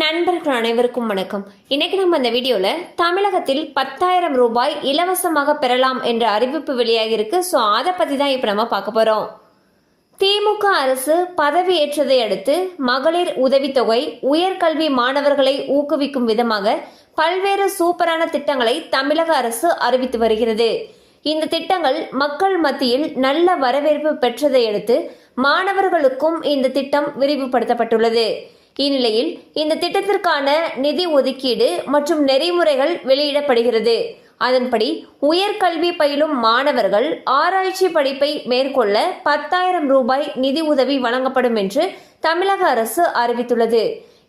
நண்பர்கள் அனைவருக்கும் வணக்கம். இன்னைக்கு நம்ம இந்த வீடியோல தமிழகத்தில் பத்தாயிரம் ரூபாய் இலவசமாக பெறலாம் என்ற அறிவிப்பு வெளியாகிருக்கு ஸோ அதை பத்தி தான் இப்போ நம்ம பார்க்க போறோம். திமுக அரசு பதவியேற்றதை அடுத்து மகளிர் உதவித்தொகை உயர்கல்வி மாணவர்களை ஊக்குவிக்கும் விதமாக பல்வேறு சூப்பரான திட்டங்களை தமிழக அரசு அறிவித்து வருகிறது. இந்த திட்டங்கள் மக்கள் மத்தியில் நல்ல வரவேற்பு பெற்றதை அடுத்து மாணவர்களுக்கும் இந்த திட்டம் விரிவுபடுத்தப்பட்டுள்ளது. இந்நிலையில் இந்த திட்டத்திற்கான நிதி ஒதுக்கீடு மற்றும் நெறிமுறைகள் வெளியிடப்படுகிறது. அதன்படி உயர்கல்வி பயிலும் மாணவர்கள் ஆராய்ச்சி படிப்பை மேற்கொள்ள பத்தாயிரம் ரூபாய் நிதி உதவி வழங்கப்படும் என்று தமிழக அரசு அறிவித்துள்ளது.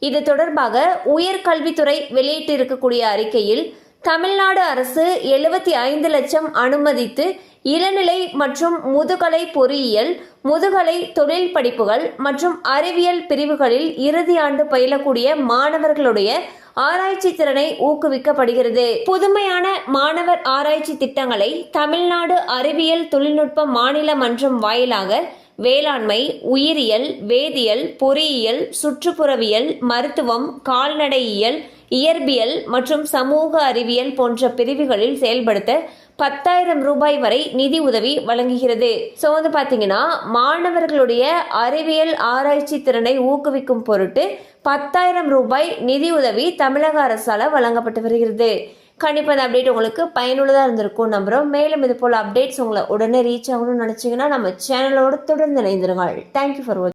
இது தொடர்பாக உயர்கல்வித்துறை வெளியிட்டிருக்கக்கூடிய அறிக்கையில் தமிழ்நாடு அரசு எழுபத்தி ஐந்து லட்சம் அனுமதித்து இளநிலை மற்றும் முதுகலை பொறியியல் முதுகலை தொழில் படிப்புகள் மற்றும் அறிவியல் பிரிவுகளில் இறுதி ஆண்டு பயிலக்கூடிய மாணவர்களுடைய ஆராய்ச்சி திறனை ஊக்குவிக்கப்படுகிறது. புதுமையான மாணவர் ஆராய்ச்சி திட்டங்களை தமிழ்நாடு அறிவியல் தொழில்நுட்ப மாநில மன்றம் வாயிலாக வேளாண்மை உயிரியல் வேதியியல் பொறியியல் சுற்றுப்புறவியல் மருத்துவம் கால்நடையியல் இயற்பியல் மற்றும் சமூக அறிவியல் போன்ற பிரிவுகளில் செயல்படுத்த பத்தாயிரம் ரூபாய் வரை நிதி உதவி வழங்குகிறது. ஸோ வந்து பார்த்தீங்கன்னா மாணவர்களுடைய அறிவியல் ஆராய்ச்சி திறனை ஊக்குவிக்கும் பொருட்டு பத்தாயிரம் ரூபாய் நிதி உதவி தமிழக அரசால் வழங்கப்பட்டு வருகிறது. கண்டிப்பாக இந்த அப்டேட் உங்களுக்கு பயனுள்ளதாக இருந்திருக்கும் நம்புகிறோம் மேலும் இது போல் அப்டேட்ஸ் உங்களை உடனே ரீச் ஆகணும்னு நினச்சிங்கன்னா நம்ம சேனலோடு தொடர்ந்து இணைந்திருங்கள். தேங்க்யூ ஃபார் வாட்சிங்